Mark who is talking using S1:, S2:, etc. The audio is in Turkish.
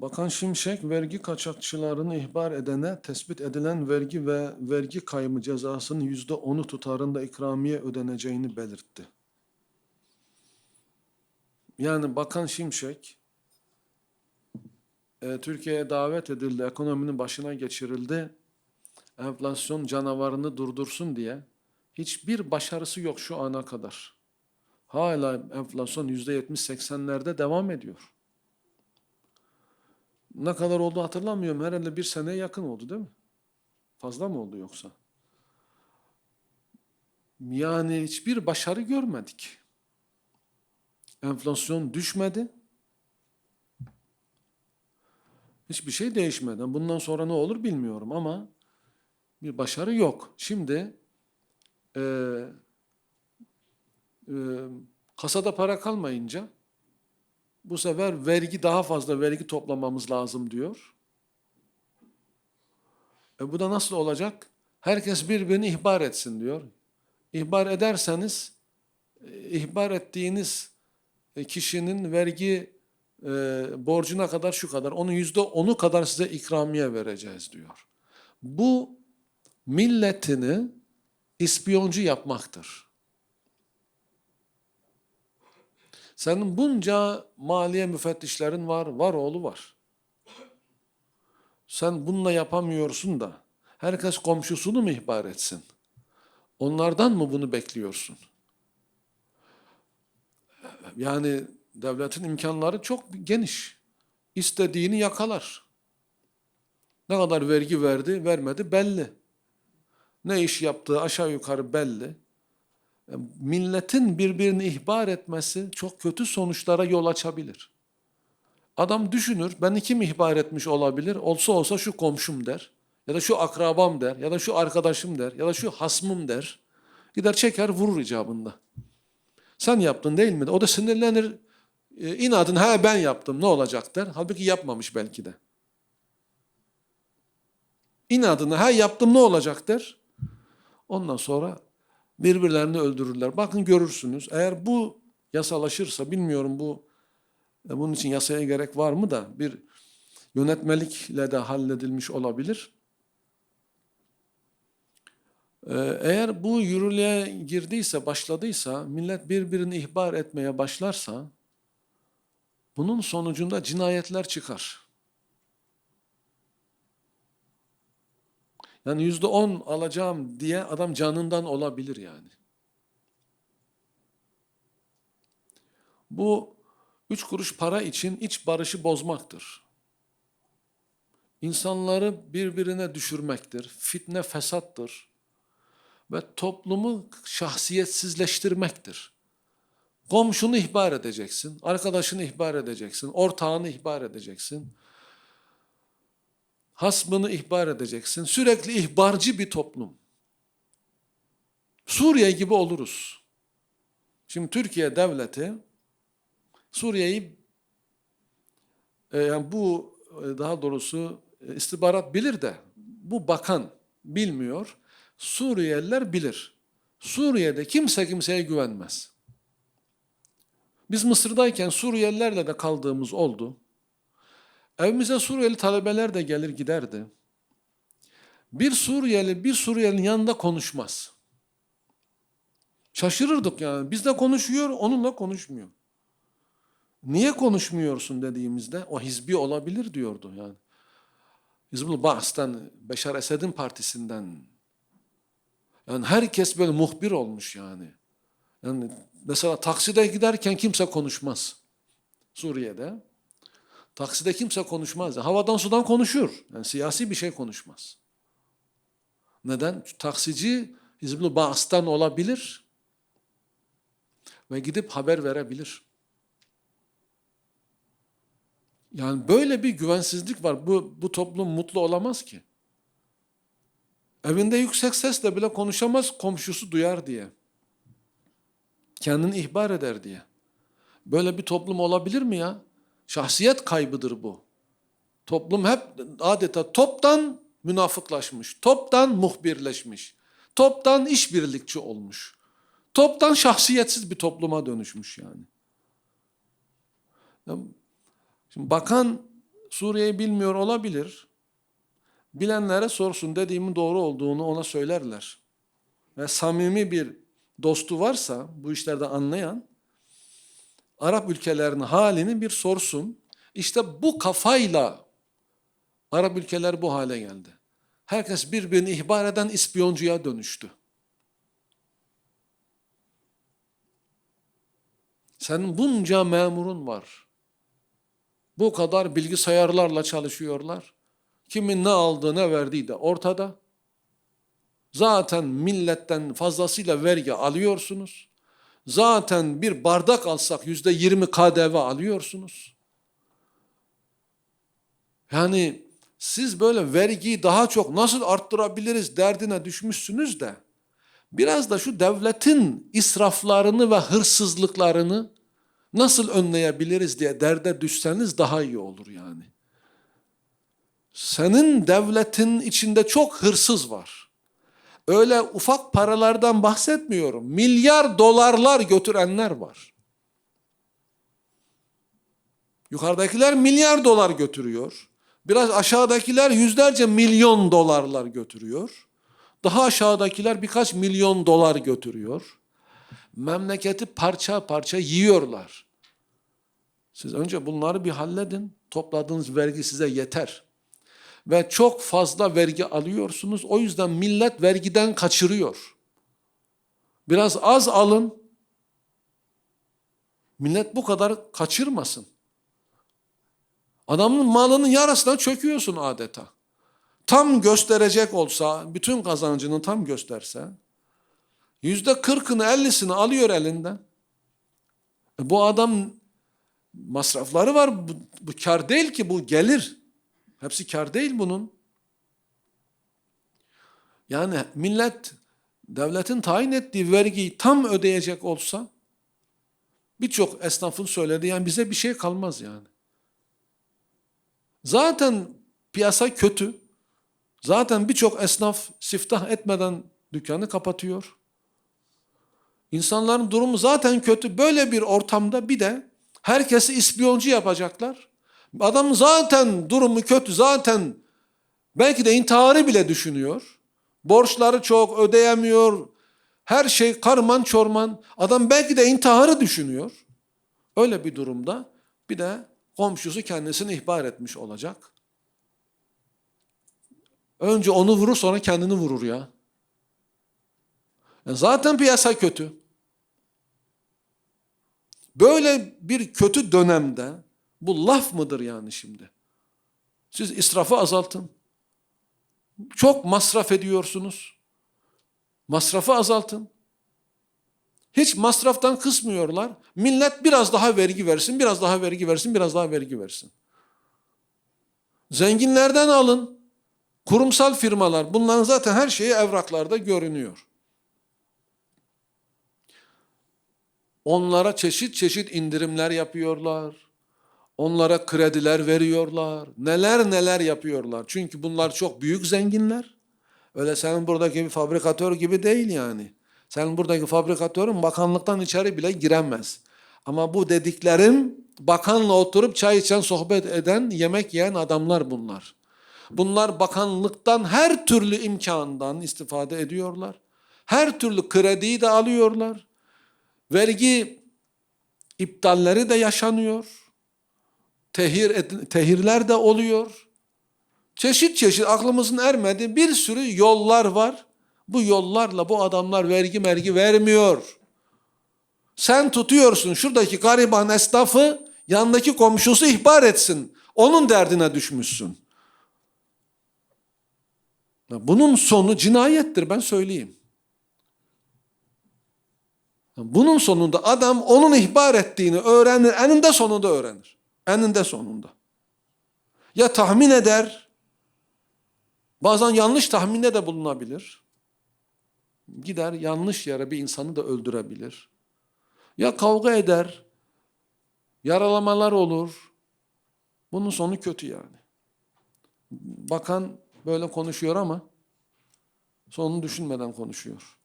S1: Bakan Şimşek vergi kaçakçılarını ihbar edene tespit edilen vergi ve vergi kaymı cezasının yüzde onu tutarında ikramiye ödeneceğini belirtti. Yani Bakan Şimşek e, Türkiye'ye davet edildi, ekonominin başına geçirildi, enflasyon canavarını durdursun diye hiçbir başarısı yok şu ana kadar. Hala enflasyon yüzde yetmiş seksenlerde devam ediyor. Ne kadar oldu hatırlamıyorum. Herhalde bir seneye yakın oldu değil mi? Fazla mı oldu yoksa? Yani hiçbir başarı görmedik. Enflasyon düşmedi. Hiçbir şey değişmedi. Bundan sonra ne olur bilmiyorum ama bir başarı yok. Şimdi e, e, kasada para kalmayınca bu sefer vergi daha fazla vergi toplamamız lazım diyor. E bu da nasıl olacak? Herkes birbirini ihbar etsin diyor. İhbar ederseniz e, ihbar ettiğiniz e, kişinin vergi e, borcuna kadar şu kadar, onun yüzde onu kadar size ikramiye vereceğiz diyor. Bu milletini ispiyoncu yapmaktır. Senin bunca maliye müfettişlerin var, var oğlu var. Sen bununla yapamıyorsun da herkes komşusunu mu ihbar etsin? Onlardan mı bunu bekliyorsun? Yani devletin imkanları çok geniş. İstediğini yakalar. Ne kadar vergi verdi, vermedi belli. Ne iş yaptığı aşağı yukarı belli. Milletin birbirini ihbar etmesi çok kötü sonuçlara yol açabilir. Adam düşünür, beni kim ihbar etmiş olabilir? Olsa olsa şu komşum der, ya da şu akrabam der, ya da şu arkadaşım der, ya da şu hasmım der. Gider çeker vurur icabında. Sen yaptın değil mi? O da sinirlenir, e, inadın ha ben yaptım ne olacak der. Halbuki yapmamış belki de. İnadına ha yaptım ne olacak der. Ondan sonra birbirlerini öldürürler. Bakın görürsünüz. Eğer bu yasalaşırsa bilmiyorum bu e, bunun için yasaya gerek var mı da bir yönetmelikle de halledilmiş olabilir. Ee, Eğer bu yürürlüğe girdiyse, başladıysa, millet birbirini ihbar etmeye başlarsa bunun sonucunda cinayetler çıkar. Yani yüzde on alacağım diye adam canından olabilir yani. Bu üç kuruş para için iç barışı bozmaktır. İnsanları birbirine düşürmektir. Fitne fesattır. Ve toplumu şahsiyetsizleştirmektir. Komşunu ihbar edeceksin, arkadaşını ihbar edeceksin, ortağını ihbar edeceksin hasmını ihbar edeceksin. Sürekli ihbarcı bir toplum. Suriye gibi oluruz. Şimdi Türkiye devleti Suriye'yi e, yani bu e, daha doğrusu e, istihbarat bilir de bu bakan bilmiyor. Suriyeliler bilir. Suriye'de kimse kimseye güvenmez. Biz Mısır'dayken Suriyelilerle de kaldığımız oldu. Evimize Suriyeli talebeler de gelir giderdi. Bir Suriyeli bir Suriyelinin yanında konuşmaz. Şaşırırdık yani. Bizle konuşuyor, onunla konuşmuyor. Niye konuşmuyorsun dediğimizde o hizbi olabilir diyordu yani. Hizbul Ba's'tan, Beşar Esed'in partisinden. Yani herkes böyle muhbir olmuş yani. Yani mesela takside giderken kimse konuşmaz. Suriye'de. Takside kimse konuşmaz. Havadan sudan konuşur. Yani siyasi bir şey konuşmaz. Neden? Taksici Hizbul Ba's'tan olabilir ve gidip haber verebilir. Yani böyle bir güvensizlik var. Bu, bu toplum mutlu olamaz ki. Evinde yüksek sesle bile konuşamaz komşusu duyar diye. Kendini ihbar eder diye. Böyle bir toplum olabilir mi ya? Şahsiyet kaybıdır bu. Toplum hep adeta toptan münafıklaşmış, toptan muhbirleşmiş, toptan işbirlikçi olmuş, toptan şahsiyetsiz bir topluma dönüşmüş yani. Şimdi bakan Suriye'yi bilmiyor olabilir. Bilenlere sorsun dediğimin doğru olduğunu ona söylerler. Ve samimi bir dostu varsa bu işlerde anlayan Arap ülkelerinin halini bir sorsun. İşte bu kafayla Arap ülkeler bu hale geldi. Herkes birbirini ihbar eden ispiyoncuya dönüştü. Senin bunca memurun var. Bu kadar bilgisayarlarla çalışıyorlar. Kimin ne aldığı ne verdiği de ortada. Zaten milletten fazlasıyla vergi alıyorsunuz. Zaten bir bardak alsak yüzde yirmi KDV alıyorsunuz. Yani siz böyle vergiyi daha çok nasıl arttırabiliriz derdine düşmüşsünüz de biraz da şu devletin israflarını ve hırsızlıklarını nasıl önleyebiliriz diye derde düşseniz daha iyi olur yani. Senin devletin içinde çok hırsız var. Öyle ufak paralardan bahsetmiyorum. Milyar dolarlar götürenler var. Yukarıdakiler milyar dolar götürüyor. Biraz aşağıdakiler yüzlerce milyon dolarlar götürüyor. Daha aşağıdakiler birkaç milyon dolar götürüyor. Memleketi parça parça yiyorlar. Siz önce bunları bir halledin. Topladığınız vergi size yeter. Ve çok fazla vergi alıyorsunuz. O yüzden millet vergiden kaçırıyor. Biraz az alın. Millet bu kadar kaçırmasın. Adamın malının yarısına çöküyorsun adeta. Tam gösterecek olsa, bütün kazancını tam gösterse, yüzde kırkını ellisini alıyor elinden. E bu adam masrafları var, bu, bu kar değil ki bu gelir. Hepsi kar değil bunun. Yani millet devletin tayin ettiği vergiyi tam ödeyecek olsa birçok esnafın söylediği yani bize bir şey kalmaz yani. Zaten piyasa kötü. Zaten birçok esnaf siftah etmeden dükkanı kapatıyor. İnsanların durumu zaten kötü. Böyle bir ortamda bir de herkesi ispiyoncu yapacaklar. Adam zaten durumu kötü, zaten belki de intiharı bile düşünüyor. Borçları çok, ödeyemiyor. Her şey karman çorman. Adam belki de intiharı düşünüyor. Öyle bir durumda bir de komşusu kendisini ihbar etmiş olacak. Önce onu vurur sonra kendini vurur ya. Yani zaten piyasa kötü. Böyle bir kötü dönemde bu laf mıdır yani şimdi? Siz israfı azaltın. Çok masraf ediyorsunuz. Masrafı azaltın. Hiç masraftan kısmıyorlar. Millet biraz daha vergi versin, biraz daha vergi versin, biraz daha vergi versin. Zenginlerden alın. Kurumsal firmalar bunların zaten her şeyi evraklarda görünüyor. Onlara çeşit çeşit indirimler yapıyorlar. Onlara krediler veriyorlar. Neler neler yapıyorlar. Çünkü bunlar çok büyük zenginler. Öyle senin buradaki bir fabrikatör gibi değil yani. Senin buradaki fabrikatörün bakanlıktan içeri bile giremez. Ama bu dediklerim bakanla oturup çay içen, sohbet eden, yemek yiyen adamlar bunlar. Bunlar bakanlıktan her türlü imkandan istifade ediyorlar. Her türlü krediyi de alıyorlar. Vergi iptalleri de yaşanıyor. Tehir, tehirler de oluyor. Çeşit çeşit aklımızın ermediği bir sürü yollar var. Bu yollarla bu adamlar vergi mergi vermiyor. Sen tutuyorsun şuradaki gariban esnafı yanındaki komşusu ihbar etsin. Onun derdine düşmüşsün. Bunun sonu cinayettir ben söyleyeyim. Bunun sonunda adam onun ihbar ettiğini öğrenir, eninde sonunda öğrenir. Eninde sonunda. Ya tahmin eder, bazen yanlış tahminde de bulunabilir. Gider yanlış yere bir insanı da öldürebilir. Ya kavga eder, yaralamalar olur. Bunun sonu kötü yani. Bakan böyle konuşuyor ama sonunu düşünmeden konuşuyor.